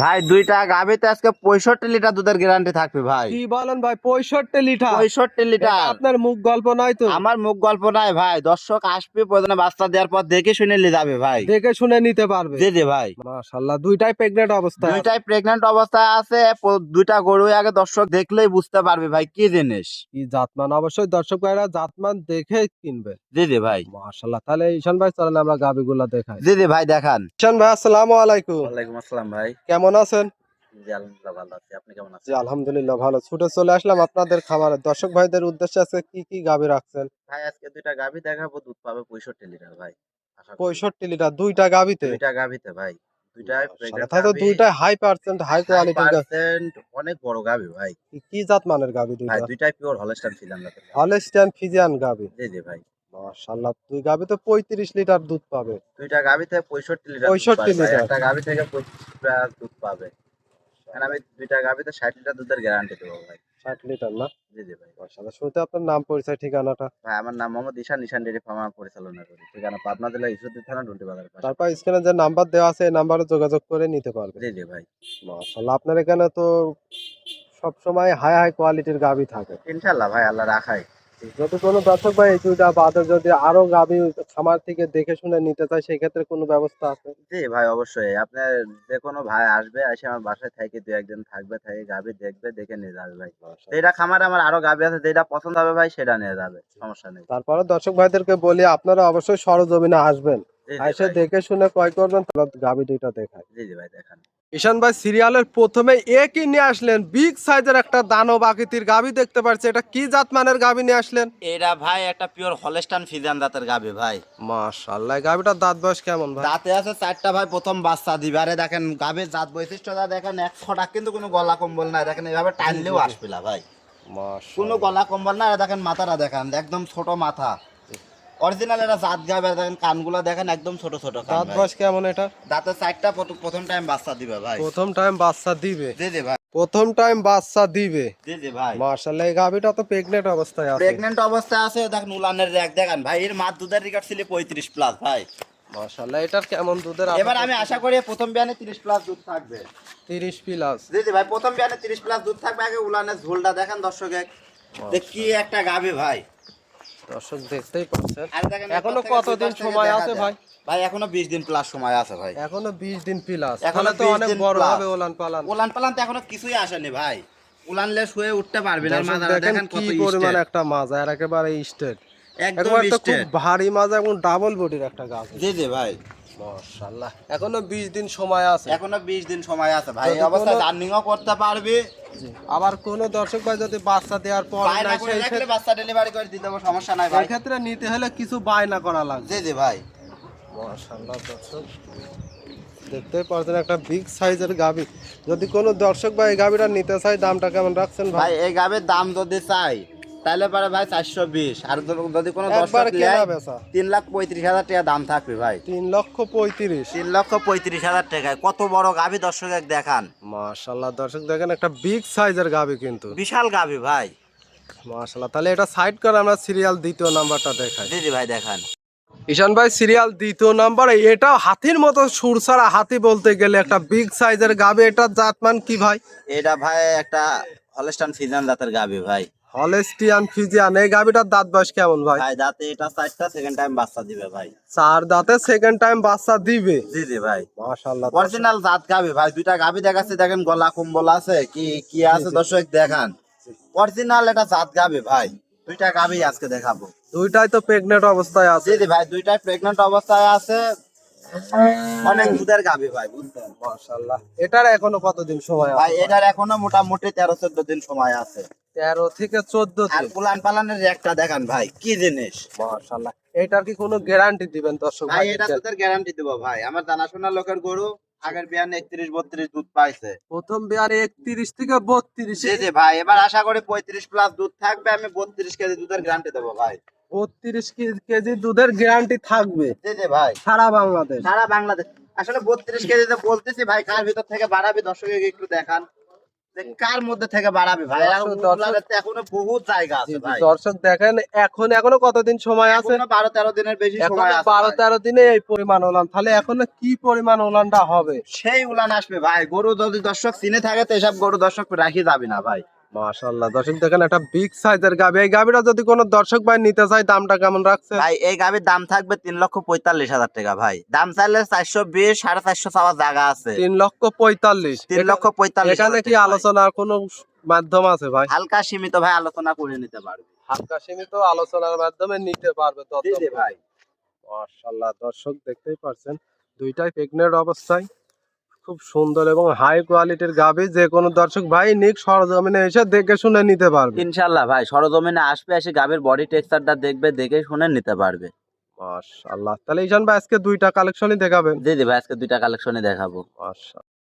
ভাই দুইটা গাভিতে আজকে পঁয়ষট্টি লিটার দুধের গ্যারান্টি থাকবে ভাই। কি বলেন ভাই পঁয়ষট্টি লিটার? পঁয়ষট্টি লিটার। আপনার মুখ গল্প নয় তো? আমার মুখ গল্প নাই ভাই দর্শক আসবে প্রয়োজনে বাচ্চা দেওয়ার পর দেখে শুনে নিয়ে যাবে ভাই। দেখে শুনে নিতে পারবে। জি জি ভাই। মাশাল্লাহ দুইটাই প্রেগনেন্ট অবস্থায় আছে। দুইটাই প্রেগন্যান্ট অবস্থায় আছে দুইটা গরু আগে দর্শক দেখলেই বুঝতে পারবে ভাই কি জিনিস। কি জাতমান? অবশ্যই দর্শক ভাইরা জাতমান দেখে কিনবে। জি জি ভাই। মাশাল্লাহ তাহলে ঈশান ভাই চলেন আমরা গাবিগুলা দেখাই। জি জি ভাই দেখান। ঈশান ভাই আসসালামু আলাইকুম। ওয়ালাইকুম আসসালাম ভাই। কেমন আছেন? জি আলহামদুলিল্লাহ ভালো কেমন জি আলহামদুলিল্লাহ ভালো। ছুটে চলে আসলাম আপনাদের খামারে। দর্শক ভাইদের উদ্দেশ্যে আছে কি কি গাবি রাখছেন? ভাই আজকে দুইটা গাভি দেখাবো দুধ পাবে পঁয়ষট্টি লিটার ভাই। আশা পঁয়ষট্টি লিটার দুইটা গাভিতে ভাই। দুইটাই হাই পার্সেন্ট হাই পার্সেন্ট অনেক বড় গাভি ভাই। কি জাত মানের গাবি ভাই দুইটা? দুইটাই পিওর হলস্টাইন ফিজিয়ান গাবি। জি জি ভাই। মাশাআল্লাহ দুই গাবি তো পঁয়ত্রিশ লিটার দুধ পাবে। দুইটা গাভিতে পঁয়ষট্টি লিটার 65 লিটার। একটা গাভি থেকে পঁচিশ লিটার দুধ পাবে। কারণ আমি দুইটা গাভিতে ষাট লিটার দুধের গ্যারান্টি দেবো ভাই। ষাট লিটার না? জি জি ভাই। মাশাআল্লাহ শুরুতে আপনার নাম পরিচয় ঠিকানাটা? ভাই আমার নাম মোহাম্মদ ঈশান নিশান ডেরি ফার্ম পরিচালনা করি। ঠিকানা পাবনা জেলা ঈশ্বরদী থানা ডুন্টি বাজার পাশে। তারপর স্ক্রিনে যে নাম্বার দেওয়া আছে এই নাম্বারে যোগাযোগ করে নিতে পারবে। জি জি ভাই। মাশাআল্লাহ আপনার এখানে তো সব সময় হাই হাই কোয়ালিটির গাবি থাকে। ইনশাল্লাহ ভাই আল্লাহ রাখাই যদি কোনো দর্শক ভাই এই দুইটা বাদে যদি আরও গাবি খামার থেকে দেখে শুনে নিতে চায় সেই ক্ষেত্রে কোনো ব্যবস্থা আছে? জি ভাই অবশ্যই। আপনার যে কোনো ভাই আসবে এসে আমার বাসায় থেকে দু একদিন থাকবে থেকে গাবি দেখবে দেখে নিয়ে যাবে ভাই। যেটা খামার আমার আরও গাভী আছে যেটা পছন্দ হবে ভাই সেটা নিয়ে যাবে সমস্যা নেই। তারপরে দর্শক ভাইদেরকে বলি আপনারা অবশ্যই সরজমিনে আসবেন। এসে দেখে শুনে ক্রয় করবেন তাহলে গাবি দুইটা দেখায় জি জি ভাই দেখান। ঈশান ভাই সিরিয়ালের প্রথমে একই নিয়ে আসলেন বিগ সাইজের একটা দানব আকৃতির গাবি দেখতে পাচ্ছি এটা কি জাত মানের গাবি নিয়ে আসলেন? এটা ভাই একটা পিওর হলস্টান ফিজান দাঁতের গাভি ভাই। মাশাআল্লাহ গাবিটার দাঁত বয়স কেমন ভাই? দাঁতে আছে চারটা ভাই প্রথম বাচ্চা দিবে। দেখেন গাভীর জাত বৈশিষ্ট্যটা দেখেন এক ছটা কিন্তু কোনো গলা কম্বল নাই। দেখেন এইভাবে টানলেও আসবে না ভাই। কোনো গলা কম্বল না দেখেন মাথাটা দেখেন একদম ছোট মাথা। অরিজিনাল এটা জাত গাবে দেখেন কানগুলো দেখেন একদম ছোট ছোট কান দাঁত। বয়স কেমন এটা? দাঁতে চারটা প্রথম- টাইম বাচ্চা দিবে ভাই। প্রথম টাইম বাচ্চা দিবে? জি জি ভাই। প্রথম টাইম বাচ্চা দিবে? জি জি ভাই। মাশাআল্লাহ এই গাবিটা তো প্রেগনেন্ট অবস্থায় আছে। প্রেগনেন্ট অবস্থায় আছে দেখেন উলানের র্যাক দেখেন ভাই এর মাছ দুধের রেকর্ড ছিল পঁয়ত্রিশ প্লাস ভাই। মাশাআল্লাহ এটার কেমন দুধের এবার আমি আশা করি প্রথম বিয়ানে তিরিশ প্লাস দুধ থাকবে। 30 প্লাস জি জি ভাই প্রথম বিয়ানে তিরিশ প্লাস দুধ থাকবে আগে উলানের ঝোলটা দেখেন দর্শকে যে কি একটা গাবে ভাই। দর্শক দেখতেই পাচ্ছেন। এখনও কতদিন সময় আছে ভাই? ভাই এখনও বিশ দিন প্লাস সময় আছে ভাই। এখনও 20 দিন প্লাস এখনও তো অনেক বড় হবে ওলান পালান। ওলান পালান তো এখনও কিছুই আসেনি ভাই। উলানলে শুয়ে উঠতে পারবে না মাথাটা দেখেন কত পরিমাণ একটা মাজা আর একেবারে স্টেট একদম খুব ভারী মাজা এবং ডাবল বডির একটা গাছ। জি জি ভাই। মাশাআল্লাহ। এখনও 20 দিন সময় আছে। এখনও বিশ দিন সময় আছে ভাই এই অবস্থায় করতে পারবে। আবার কোন দর্শক ভাই যদি বাচ্চা দেওয়ার পর সেই ক্ষেত্রে- বাচ্চা ডেলিভারি করে দিতে হবে সমস্যা নাই ভাই। ক্ষেত্রে নিতে হলে কিছু বায়না করা লাগবে। জি জি ভাই। মাশাআল্লাহ দর্শক। দেখতেই পারছেন একটা বিগ সাইজের গাবি যদি কোনো দর্শক ভাই এই গাবিটা নিতে চায় দামটা কেমন রাখছেন ভাই? ভাই এই গাবের দাম যদি চাই তাহলে পারে ভাই চারশো বিশ। আর যদি- কোনো দর্শক তিন লাখ পঁয়ত্রিশ হাজার টাকা দাম থাকবে ভাই। তিন লক্ষ পঁয়ত্রিশ। তিন লক্ষ পঁয়ত্রিশ হাজার টাকায়। কত বড় গাভী দর্শক দেখান। মাশাআল্লাহ দর্শক দেখেন একটা বিগ সাইজের গাবি কিন্তু। বিশাল গাভী ভাই। মাশাআল্লাহ তাহলে এটা সাইড করে আমরা সিরিয়াল দ্বিতীয় নাম্বারটা দেখাই। জি ভাই দেখান। ঈশান ভাই সিরিয়াল দ্বিতীয় নাম্বার এটাও হাতির মতো সুর ছাড়া হাতি বলতে গেলে একটা বিগ সাইজের গাবি এটা জাতমান কি ভাই? এটা ভাই একটা হলস্টান ফিজান জাতের গাভী ভাই। হলেস্টিয়ান ফিজিয়ান এই গাবিটার দাঁত বয়স কেমন ভাই? ভাই দাঁতে এটা চারটা সেকেন্ড টাইম বাচ্চা দিবে ভাই। চার দাঁতে সেকেন্ড টাইম বাচ্চা দিবে? জি জি ভাই। মাশাআল্লাহ অরিজিনাল জাত গাভী ভাই দুইটা গাভী দেখাচ্ছে দেখেন গলা কম্বল আছে কি কি আছে দর্শক দেখান। অরিজিনাল এটা জাত গাভী ভাই দুইটা গাভী আজকে দেখাবো। দুইটাই তো প্রেগনেন্ট অবস্থায় আছে। জি জি ভাই দুইটাই প্রেগনেন্ট অবস্থায় আছে। অনেক দুধের গাভী ভাই বুঝছেন? মাশাআল্লাহ। এটার এখনও কতদিন সময় ভাই এটার এখনও মোটামুটি তেরো চোদ্দ দিন সময় আছে। তেরো থেকে চোদ্দ পুলান পালানের একটা দেখান ভাই কি জিনিস? মাশাআল্লাহ। এটার কি কোনো গ্যারান্টি দিবেন দর্শক ভাই এটা? দুধের গ্যারান্টি দেবো ভাই। আমার জানাশোনা লোকের গরু আগের বিয়ান একত্রিশ বত্রিশ দুধ পাইছে। প্রথম বিয়ারে একত্রিশ থেকে বত্রিশ। জি জি ভাই এবার আশা করি পঁয়ত্রিশ প্লাস দুধ থাকবে আমি বত্রিশ কেজি দুধের গ্যারান্টি দেবো ভাই। বত্রিশ কেজি দুধের গ্যারান্টি থাকবে। জি জি ভাই। সারা বাংলাদেশ। সারা বাংলাদেশ। আসলে বত্রিশ কেজি কেজিতে বলতেছি ভাই কার ভিতর থেকে বাড়াবি দর্শকে একটু দেখান। যে কার মধ্যে থেকে বাড়াবে ভাই? এখনও বহুত জায়গা আছে ভাই। দর্শক দেখেন এখন এখনও কতদিন সময় আছে? বারো তেরো দিনের বেশি সময় আছে বারো তেরো দিনে এই পরিমাণ উলান। তাহলে এখন কি পরিমাণ উলানটা হবে? সেই উলান আসবে ভাই। গরু যদি দর্শক চিনে থাকে তো এসব গরু দর্শক রাখি যাবে না ভাই। মাশাল্লাহ দর্শক দেখেন একটা বিগ সাইজের গাবি। এই গাবিটা যদি কোনো দর্শক ভাই নিতে চায় দামটা কেমন রাখছে? ভাই এই গাভির দাম থাকবে তিন লক্ষ পঁয়তাল্লিশ হাজার টাকা ভাই। দাম চাইলে চারশো বিশ সাড়ে চারশো চাওয়ার জায়গা আছে। তিন লক্ষ পঁয়তাল্লিশ। তিন লক্ষ পঁয়তাল্লিশ এখানে কি আলোচনার কোনো মাধ্যম আছে ভাই? হালকা সীমিত ভাই আলোচনা করে নিতে পারবে। হালকা সীমিত আলোচনার মাধ্যমে নিতে পারবে ভাই। দর্শক দেখতেই পারছেন দুইটাই প্রেগনেন্ট অবস্থায়। খুব সুন্দর এবং হাই কোয়ালিটির গাবি যে কোনো দর্শক ভাই নিক সরজমিনে এসে দেখে শুনে নিতে পারবে। ইনশাল্লাহ ভাই সরজমিনে আসবে এসে গাবির বডি টেক্সচারটা দেখবে দেখে শুনে নিতে পারবে। মাশাআল্লাহ। তাহলে ঈশান ভাই আজকে দুইটা কালেকশনই দেখাবেন? জি জি ভাই আজকে দুইটা কালেকশনই দেখাবো। মাশাল্লাহ